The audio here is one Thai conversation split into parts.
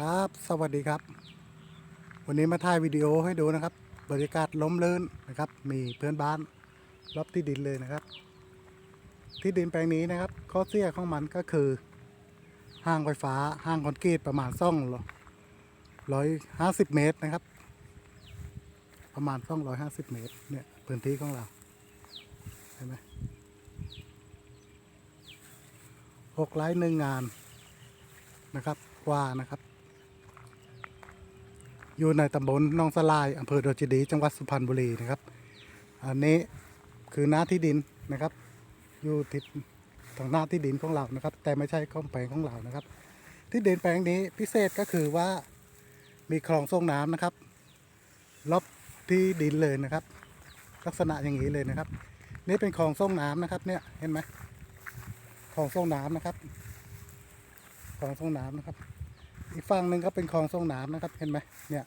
ครับ สวัสดีครับ วันนี้มาถ่ายวิดีโอให้ดูนะครับ บรรยากาศล้มเลินนะครับ มีเพื่อนบ้านรอบที่ดินเลยนะครับ ที่ดินแปลงนี้นะครับ ข้อเสียของมันก็คือ ห้างไฟฟ้า ห้างคอนกรีตประมาณซ่องร้อยห้าสิบเมตรนะครับ ประมาณซ่องร้อยห้าสิบเมตร เนี่ยพื้นที่ของเราเห็นไหมหกไร่หนึ่งงานนะครับกว่านะครับ อยู่ในตำบลหนองสลายอำเภอดอนเจดี จังหวัดสุพรรณบุรีนะครับ อันนี้คือหน้าที่ดินนะครับ อยู่ติดทางหน้าที่ดินของเรานะครับ แต่ไม่ใช่ของแปลงของเรานะครับ ที่ดินแปลงนี้พิเศษก็คือว่ามีคลองส่งน้ำนะครับรอบที่ดินเลยนะครับ ลักษณะอย่างนี้เลยนะครับ นี่เป็นคลองส่งน้ำนะครับ เนี่ยเห็นไหมคลองส่งน้ำนะครับคลองส่งน้ำนะครับ อีกฝั่งหนึ่งก็เป็นคลองส่งน้ำนะครับ เห็นไหมเนี่ย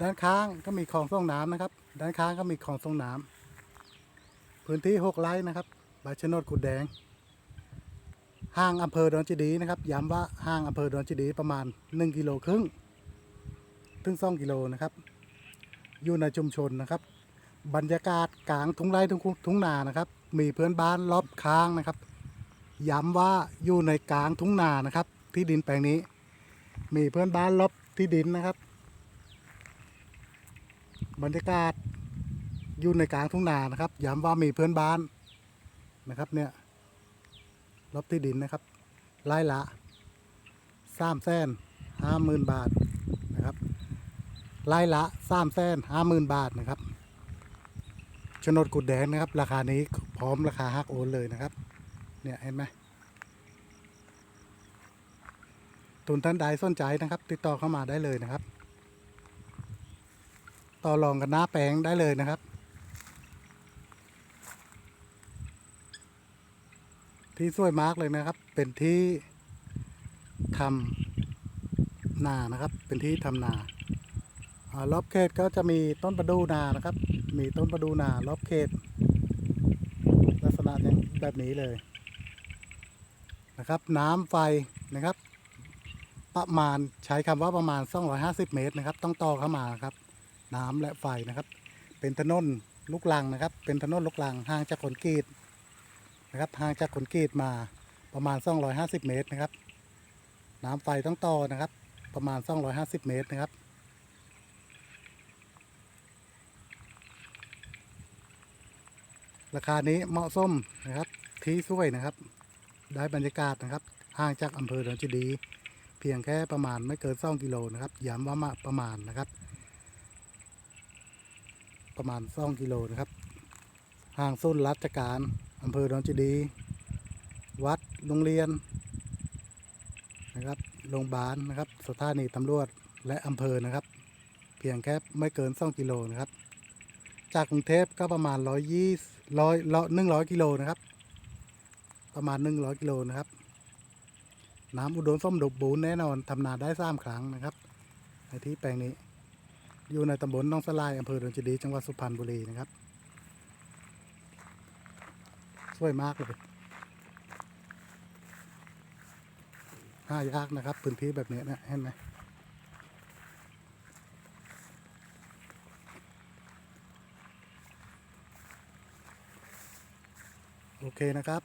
ด้านข้างก็มีคลองส่งน้ำนะครับ ด้านข้างก็มีคลองส่งน้ำพื้นที่หกไร่นะครับใบชะโนดกุดแดงห่างอำเภอดอนเจดีนะครับ ย้ำว่าห่างอำเภอดอนเจดีประมาณ1กิโลครึ่งถึง2กิโลนะครับ อยู่ในชุมชนนะครับ บรรยากาศกลางทุ่งไร่ทุ่งทุ่งนานะครับ มีเพื่อนบ้านรอบข้างนะครับ ย้ำว่าอยู่ในกลางทุ่งนานะครับ ที่ดินแปลงนี้ มีเพื่อนบ้านรอบที่ดินนะครับ บรรยากาศอยู่ในกลางทุ่งนานะครับย้ำว่ามีเพื่อนบ้านนะครับเนี่ยรอบที่ดินนะครับไล่ละสามแสนห้าหมื่นบาทนะครับไล่ละสามแสนห้าหมื่นบาทนะครับโฉนดกุดแดงนะครับ ราคานี้พร้อมราคาฮักโอนเลยนะครับ เนี่ยเห็นไหม ทุนท่านใดสนใจนะครับ ติดต่อเข้ามาได้เลยนะครับ ต่อรองกันหน้าแปลงได้เลยนะครับ ที่สวยมากเลยนะครับ เป็นที่ทำนานะครับ เป็นที่ทำนาอรอบเขตก็จะมีต้นประดูนานะครับ มีต้นประดูนารอบเขต ลักษณะแบบนี้เลยนะครับ น้ำไฟนะครับ ประมาณใช้คำว่าประมาณ 250 เมตรนะครับ ต้องต่อเข้ามาครับ น้ำและไฟนะครับ เป็นถนนลูกลังนะครับ เป็นถนนลูกลังห่างจากขนกีตนะครับห่างจากขนกีตมาประมาณ 250 เมตรนะครับ น้ำไฟต้องต่อนะครับ ประมาณ 250 เมตรนะครับราคานี้เหมาะสมนะครับที่สวยนะครับ ได้บรรยากาศนะครับห่างจากอำเภอดอนเจดี เพียงแค่ประมาณไม่เกิน2กิโลนะครับย้ำว่ามาประมาณนะครับ ประมาณ2กิโลนะครับห่างสุนราชการอำเภอดอนเจดี วัดโรงเรียนนะครับโรงพยาบาลนะครับสถานีตำรวจและอำเภอนะครับ เพียงแค่ไม่เกิน2กิโลนะครับ จากกรุงเทพก็ประมาณ120ร้อยหนึ่งร้อยกิโลนะครับ ประมาณ100กิโลนะครับ น้ำอุดมส้มดกบูนแน่นอนทำนาได้สามครั้งนะครับ ในที่แปลงนี้ อยู่ในตำบลหนองสลายอำเภอดอนจดี จังหวัดสุพรรณบุรีนะครับสวยมากเลยห้ายากนะครับพื้นที่แบบนี้นะเห็นไหมโอเคนะครับ